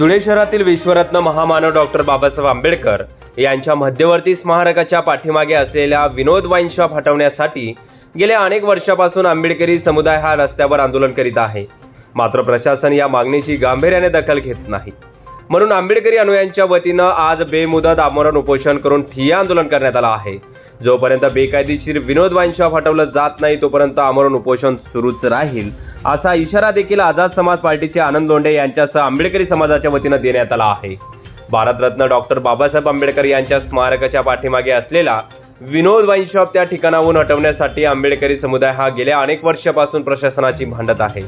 धुळे शहरातील विश्वरत्न महामानव डॉक्टर बाबासाहेब आंबेडकर यांच्या मध्यवर्ती स्मारकाच्या पाठीमागे असलेल्या विनोद वाईन शॉप हटवण्यासाठी गेल्या अनेक वर्षापासून आंबेडकरी समुदाय हा रस्त्यावर आंदोलन करीत आहे. मात्र प्रशासन या मागणीची गांभीर्याने दखल घेत नाही. म्हणून आंबेडकरी अनुयांच्या वतीनं आज बेमुदत आमरण उपोषण करून ठिय्या आंदोलन करण्यात आलं आहे. जोपर्यंत बेकायदेशीर विनोद वाईन शॉप हटवलं जात नाही तोपर्यंत आमरण उपोषण सुरूच राहील असा इशारा देखील आझाद समाज पार्टीचे आनंद लोंढे यांच्यासह आंबेडकरी समाजाच्या वतीनं देण्यात आला आहे. भारतरत्न डॉक्टर बाबासाहेब आंबेडकर यांच्या स्मारकाच्या पाठीमागे असलेला विनोद वाईन शॉप त्या ठिकाणाहून हटवण्यासाठी आंबेडकरी समुदाय हा गेल्या अनेक वर्षापासून प्रशासनाची भांडत आहे.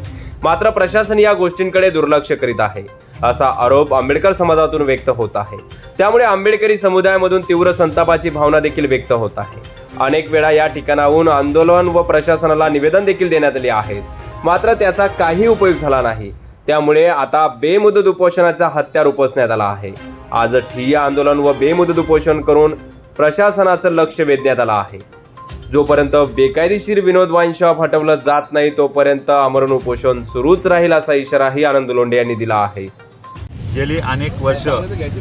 मात्र प्रशासन या गोष्टींकडे दुर्लक्ष करीत आहे असा आरोप आंबेडकर समाजातून व्यक्त होत आहे. त्यामुळे आंबेडकरी समुदायामधून तीव्र संतापाची भावना देखील व्यक्त होत आहे. अनेक वेळा या ठिकाणाहून आंदोलन व प्रशासनाला निवेदन देखील देण्यात आले आहेत. मात्र त्याचा काही उपयोग झाला नाही. त्यामुळे आता बेमुदत उपोषणाचा हत्यार उपसण्यात आला आहे. आज ठिय्या आंदोलन व बेमुदत उपोषण करून प्रशासनाचं लक्ष वेधण्यात आलं आहे. जोपर्यंत बेकायदेशीर विनोद वाईन शॉप हटवलं जात नाही तोपर्यंत आमरण उपोषण सुरूच राहील असा इशाराही आनंद लोंढे यांनी दिला आहे. गेली अनेक वर्ष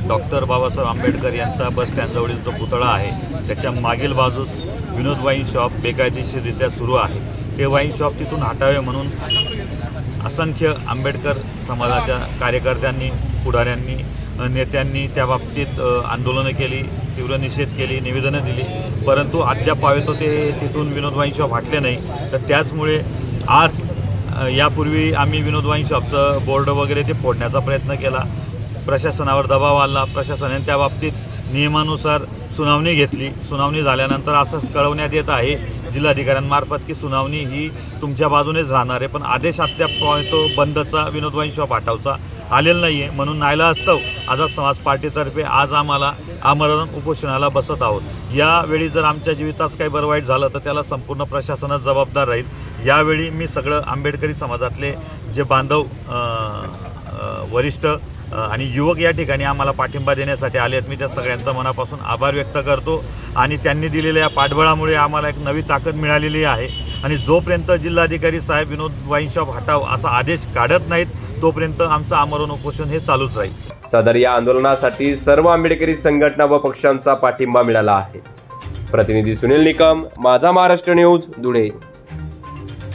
डॉक्टर बाबासाहेब आंबेडकर यांचा बस स्टँडजवळील जो पुतळा आहे त्याच्या मागील बाजूस विनोद वाईन शॉप बेकायदेशीररित्या सुरू आहे. हे वाईन शॉप तिथून हटावे म्हणून असंख्य आंबेडकर समाजाच्या कार्यकर्त्यांनी पुढाऱ्यांनी नेत्यांनी त्या बाबतीत आंदोलनं केली तीव्र निषेध केली निवेदनं दिली. परंतु अद्याप तो ते तिथून विनोद वाईन शॉप हटले नाही. तर त्याचमुळे आज यापूर्वी आम्ही विनोद वाईन शॉपचं बोर्ड वगैरे ते फोडण्याचा प्रयत्न केला. प्रशासनावर दबाव आला. प्रशासनाने त्या बाबतीत नियमानुसार सुनावणी घेतली. सुनावणी झाल्यानंतर असं कळवण्यात येत आहे जिल्हाधिकाऱ्यांमार्फत की सुनावणी ही तुमच्या बाजूनेच राहणार आहे. पण आदेश अद्याप तो बंदचा विनोद वाईन शॉप आलेला नाही आहे म्हणून नायला असताव आझाद समाज पार्टीतर्फे आज आम्हाला आमरण उपोषणाला बसत आहोत. यावेळी जर आमच्या जीवितास काही बरं वाईट झालं तर त्याला संपूर्ण प्रशासनच जबाबदार राहील. यावेळी मी सगळं आंबेडकरी समाजातले जे बांधव वरिष्ठ आणि युवक या ठिकाणी आम्हाला पाठिंबा देण्यासाठी आले आहेत. मी त्या सगळ्यांचा मनापासून आभार व्यक्त करतो आणि त्यांनी दिलेल्या या पाठबळामुळे आम्हाला एक नवी ताकद मिळालेली आहे. आणि जोपर्यंत जिल्हाधिकारी साहेब विनोद वाईन शॉप हटाव असा आदेश काढत नाहीत तोपर्यंत आमचं आमरण उपोषण हे चालूच राहील. सदर या आंदोलनासाठी सर्व आंबेडकरी संघटना व पक्षांचा पाठिंबा मिळाला आहे. प्रतिनिधी सुनील निकम माझा महाराष्ट्र न्यूज धुळे.